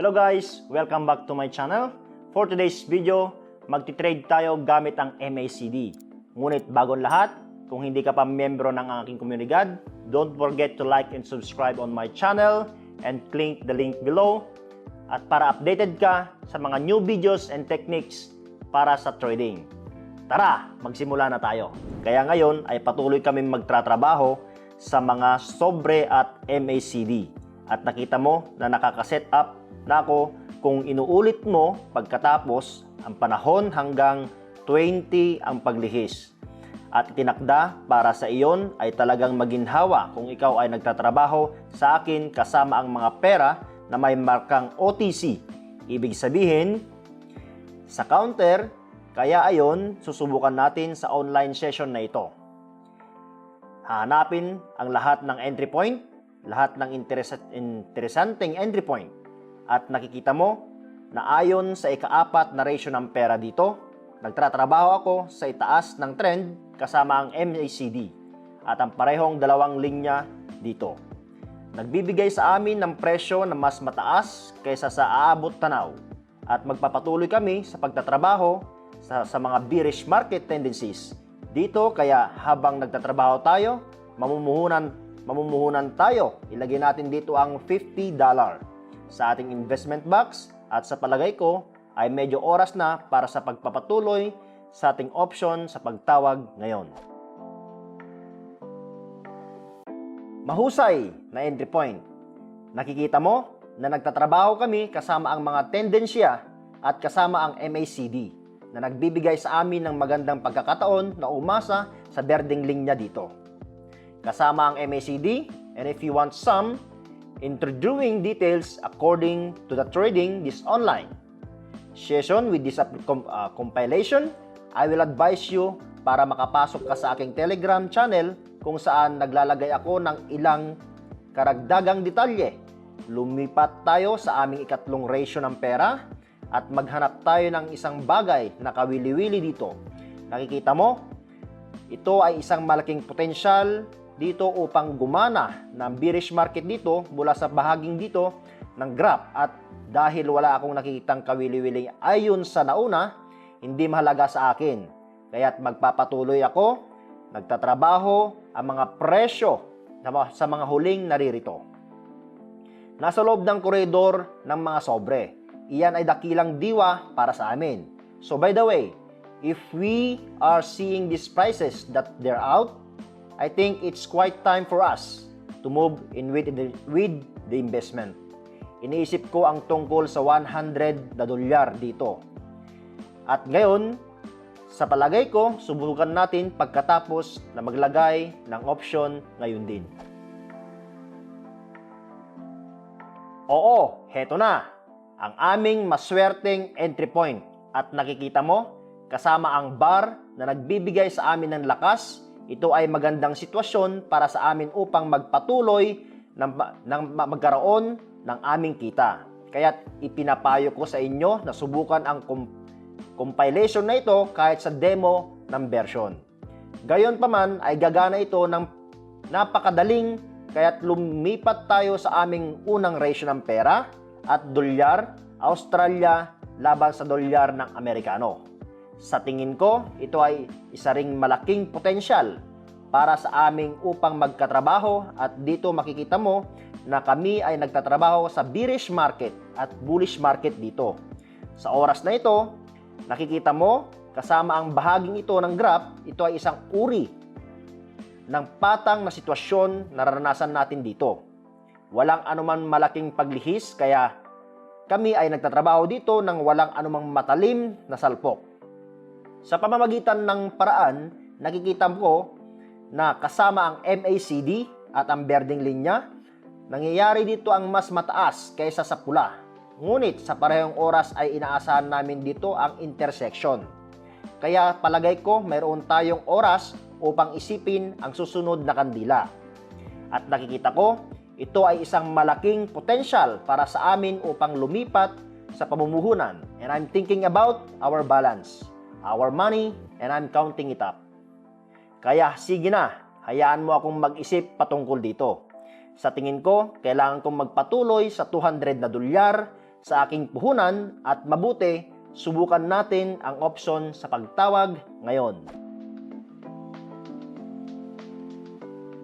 Hello guys! Welcome back to my channel. For today's video, magti-trade tayo gamit ang MACD. Ngunit bago lahat, kung hindi ka pa membro ng aking komunidad, don't forget to like and subscribe on my channel and click the link below at para updated ka sa mga new videos and techniques para sa trading. Tara, magsimula na tayo. Kaya ngayon ay patuloy kami magtratrabaho sa mga sobre at MACD. At nakita mo na nakakaset up na ako kung inuulit mo pagkatapos ang panahon hanggang 20 ang paglihis. At itinakda para sa iyon ay talagang maginhawa kung ikaw ay nagtatrabaho sa akin kasama ang mga pera na may markang OTC. Ibig sabihin, sa counter, kaya ayon, susubukan natin sa online session na ito. Hahanapin ang lahat ng entry point, lahat ng interes- interesanteng entry point. At nakikita mo na ayon sa ikaapat na ratio ng pera dito, nagtratrabaho ako sa itaas ng trend kasama ang MACD at ang parehong dalawang linya dito. Nagbibigay sa amin ng presyo na mas mataas kaysa sa aabot tanaw at magpapatuloy kami sa pagtatrabaho sa, sa mga bearish market tendencies. Dito kaya habang nagtatrabaho tayo, mamumuhunan mamumuhunan tayo. Ilagay natin dito ang $50 sa ating investment box at sa palagay ko ay medyo oras na para sa pagpapatuloy sa ating option sa pagtawag ngayon. Mahusay na entry point. Nakikita mo na nagtatrabaho kami kasama ang mga tendensya at kasama ang MACD na nagbibigay sa amin ng magandang pagkakataon na umasa sa berdeng linya dito. Kasama ang MACD and if you want some, introducing details according to the trading this online. Session with this com- uh, compilation, I will advise you para makapasok ka sa aking Telegram channel kung saan naglalagay ako ng ilang karagdagang detalye. Lumipat tayo sa aming ikatlong ratio ng pera at maghanap tayo ng isang bagay na kawili-wili dito. Nakikita mo, ito ay isang malaking potensyal dito upang gumana ng bearish market dito mula sa bahaging dito ng graph at dahil wala akong nakikitang kawili-wili ayon sa nauna, hindi mahalaga sa akin. Kaya't magpapatuloy ako, nagtatrabaho ang mga presyo sa mga huling naririto. Nasa loob ng koridor ng mga sobre. Iyan ay dakilang diwa para sa amin. So by the way, if we are seeing these prices that they're out, I think it's quite time for us to move in with the, with the investment. Iniisip ko ang tungkol sa 100 na dolyar dito. At ngayon, sa palagay ko, subukan natin pagkatapos na maglagay ng option ngayon din. Oo, heto na. Ang aming maswerteng entry point. At nakikita mo, kasama ang bar na nagbibigay sa amin ng lakas, ito ay magandang sitwasyon para sa amin upang magpatuloy ng, ng magkaroon ng aming kita. Kaya ipinapayo ko sa inyo na subukan ang com- compilation na ito kahit sa demo ng version. Gayon pa man ay gagana ito ng napakadaling kaya't lumipat tayo sa aming unang ratio ng pera at dolyar, Australia laban sa dolyar ng Amerikano. Sa tingin ko, ito ay isa ring malaking potensyal para sa aming upang magkatrabaho at dito makikita mo na kami ay nagtatrabaho sa bearish market at bullish market dito. Sa oras na ito, nakikita mo kasama ang bahaging ito ng graph, ito ay isang uri ng patang na sitwasyon na naranasan natin dito. Walang anuman malaking paglihis kaya kami ay nagtatrabaho dito ng walang anumang matalim na salpok. Sa pamamagitan ng paraan, nakikita ko na kasama ang MACD at ang berdeng linya, nangyayari dito ang mas mataas kaysa sa pula. Ngunit sa parehong oras ay inaasahan namin dito ang intersection. Kaya palagay ko mayroon tayong oras upang isipin ang susunod na kandila. At nakikita ko, ito ay isang malaking potensyal para sa amin upang lumipat sa pamumuhunan. And I'm thinking about our balance, our money, and I'm counting it up. Kaya sige na, hayaan mo akong mag-isip patungkol dito. Sa tingin ko, kailangan kong magpatuloy sa 200 na dolyar sa aking puhunan at mabuti, subukan natin ang option sa pagtawag ngayon.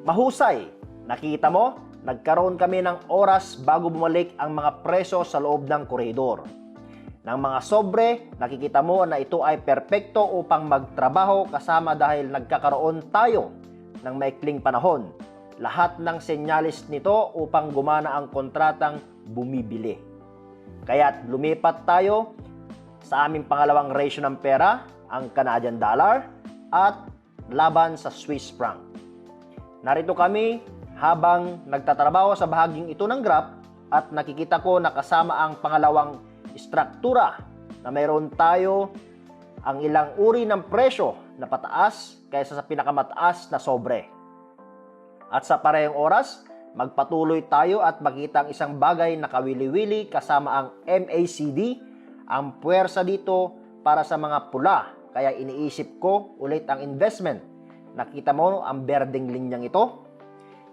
Mahusay! Nakita mo? Nagkaroon kami ng oras bago bumalik ang mga preso sa loob ng koridor. Ng mga sobre, nakikita mo na ito ay perpekto upang magtrabaho kasama dahil nagkakaroon tayo ng maikling panahon. Lahat ng senyalis nito upang gumana ang kontratang bumibili. Kaya't lumipat tayo sa aming pangalawang ratio ng pera, ang Canadian dollar, at laban sa Swiss franc. Narito kami habang nagtatrabaho sa bahaging ito ng graph at nakikita ko na kasama ang pangalawang struktura na mayroon tayo ang ilang uri ng presyo na pataas kaysa sa pinakamataas na sobre. At sa parehong oras, magpatuloy tayo at makita ang isang bagay na kawili-wili kasama ang MACD, ang puwersa dito para sa mga pula. Kaya iniisip ko ulit ang investment. Nakita mo ang berdeng linyang ito?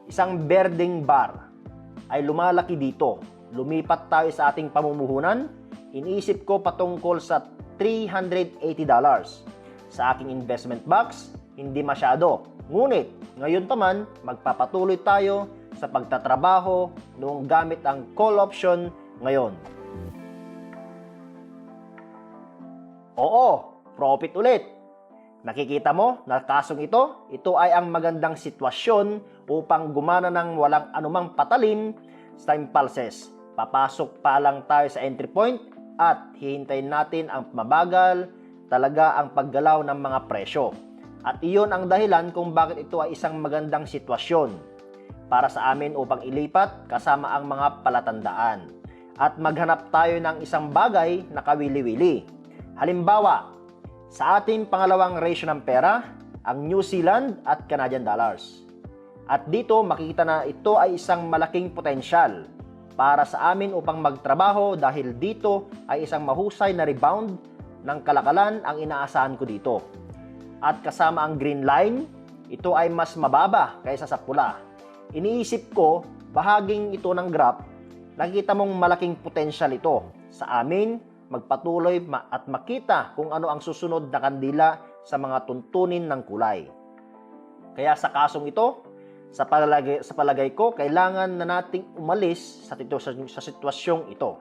Isang berdeng bar ay lumalaki dito. Lumipat tayo sa ating pamumuhunan. Iniisip ko patungkol sa $380. Sa aking investment box, hindi masyado. Ngunit, ngayon pa man, magpapatuloy tayo sa pagtatrabaho noong gamit ang call option ngayon. Oo, profit ulit. Nakikita mo na kasong ito, ito ay ang magandang sitwasyon upang gumana ng walang anumang patalim sa impulses. Papasok pa lang tayo sa entry point at hihintayin natin ang mabagal talaga ang paggalaw ng mga presyo. At iyon ang dahilan kung bakit ito ay isang magandang sitwasyon para sa amin upang ilipat kasama ang mga palatandaan. At maghanap tayo ng isang bagay na kawili-wili. Halimbawa, sa ating pangalawang ratio ng pera, ang New Zealand at Canadian dollars. At dito makikita na ito ay isang malaking potensyal para sa amin upang magtrabaho dahil dito ay isang mahusay na rebound ng kalakalan ang inaasahan ko dito. At kasama ang green line, ito ay mas mababa kaysa sa pula. Iniisip ko, bahaging ito ng graph, nakita mong malaking potensyal ito sa amin magpatuloy ma- at makita kung ano ang susunod na kandila sa mga tuntunin ng kulay. Kaya sa kasong ito, sa palagay, sa palagay ko, kailangan na nating umalis sa, tito, sa, sa sitwasyong ito.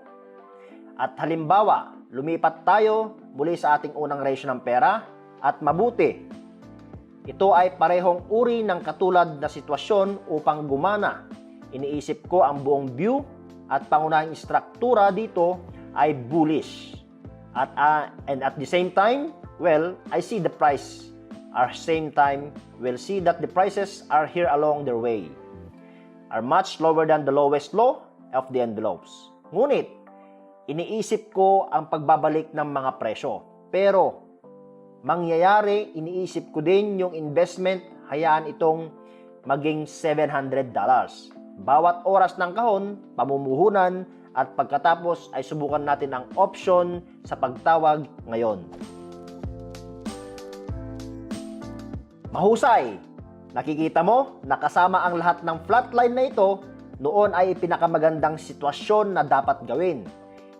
At halimbawa, lumipat tayo muli sa ating unang ratio ng pera at mabuti. Ito ay parehong uri ng katulad na sitwasyon upang gumana. Iniisip ko ang buong view at pangunahing struktura dito ay bullish. At uh, and at the same time, well, I see the price. At same time, we'll see that the prices are here along their way. Are much lower than the lowest low of the envelopes. Ngunit, iniisip ko ang pagbabalik ng mga presyo. Pero, mangyayari, iniisip ko din yung investment, hayaan itong maging $700. Bawat oras ng kahon, pamumuhunan, at pagkatapos ay subukan natin ang option sa pagtawag ngayon. Mahusay! Nakikita mo, nakasama ang lahat ng flatline na ito, noon ay pinakamagandang sitwasyon na dapat gawin.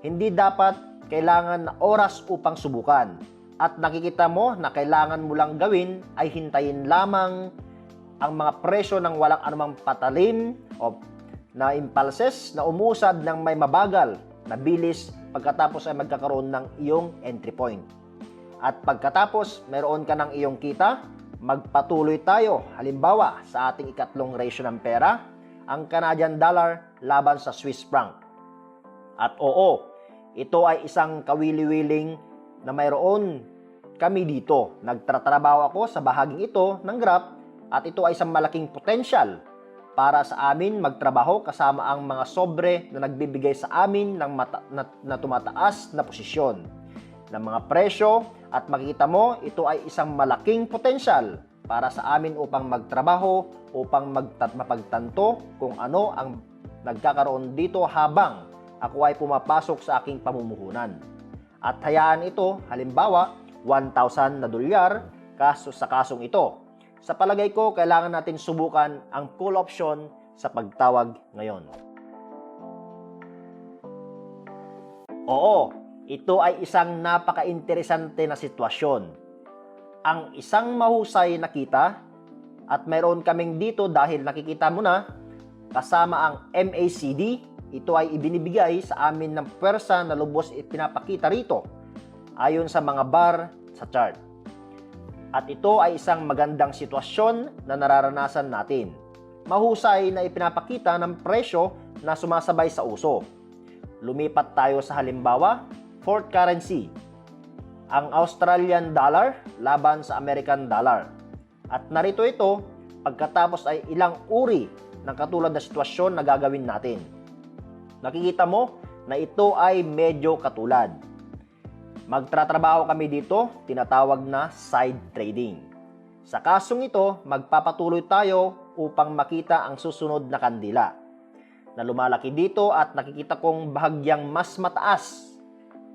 Hindi dapat kailangan na oras upang subukan. At nakikita mo na kailangan mo lang gawin ay hintayin lamang ang mga presyo ng walang anumang patalim o na impulses na umusad ng may mabagal na bilis pagkatapos ay magkakaroon ng iyong entry point. At pagkatapos mayroon ka ng iyong kita, magpatuloy tayo halimbawa sa ating ikatlong ratio ng pera, ang Canadian dollar laban sa Swiss franc. At oo, ito ay isang kawili-wiling na mayroon kami dito. Nagtatrabaho ako sa bahaging ito ng graph at ito ay isang malaking potential para sa amin magtrabaho kasama ang mga sobre na nagbibigay sa amin ng mata, na, na tumataas na posisyon ng mga presyo at makita mo ito ay isang malaking potensyal para sa amin upang magtrabaho upang magtat mapagtanto kung ano ang nagkakaroon dito habang ako ay pumapasok sa aking pamumuhunan. At hayaan ito, halimbawa, 1,000 na dolyar kaso sa kasong ito sa palagay ko, kailangan natin subukan ang call option sa pagtawag ngayon. Oo, ito ay isang napaka-interesante na sitwasyon. Ang isang mahusay na kita at mayroon kaming dito dahil nakikita mo na kasama ang MACD, ito ay ibinibigay sa amin ng pwersa na lubos ipinapakita rito ayon sa mga bar sa chart. At ito ay isang magandang sitwasyon na nararanasan natin. Mahusay na ipinapakita ng presyo na sumasabay sa uso. Lumipat tayo sa halimbawa, fourth currency, ang Australian dollar laban sa American dollar. At narito ito, pagkatapos ay ilang uri ng katulad na sitwasyon na gagawin natin. Nakikita mo na ito ay medyo katulad. Magtratrabaho kami dito, tinatawag na side trading. Sa kasong ito, magpapatuloy tayo upang makita ang susunod na kandila na lumalaki dito at nakikita kong bahagyang mas mataas.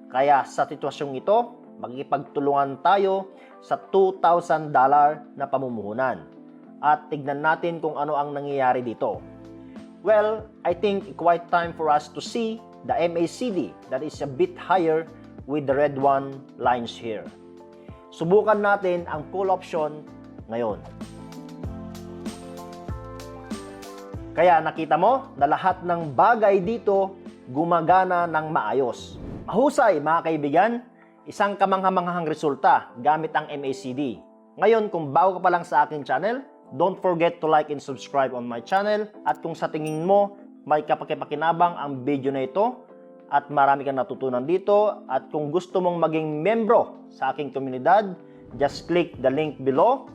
Kaya sa sitwasyong ito, magkipagtulungan tayo sa $2,000 na pamumuhunan. At tignan natin kung ano ang nangyayari dito. Well, I think quite time for us to see the MACD that is a bit higher with the red one lines here. Subukan natin ang call option ngayon. Kaya nakita mo na lahat ng bagay dito gumagana ng maayos. Mahusay mga kaibigan, isang kamanghamanghang resulta gamit ang MACD. Ngayon kung bago ka pa lang sa aking channel, don't forget to like and subscribe on my channel at kung sa tingin mo may kapakipakinabang ang video na ito at marami kang natutunan dito at kung gusto mong maging membro sa aking komunidad, just click the link below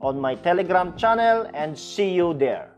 on my Telegram channel and see you there.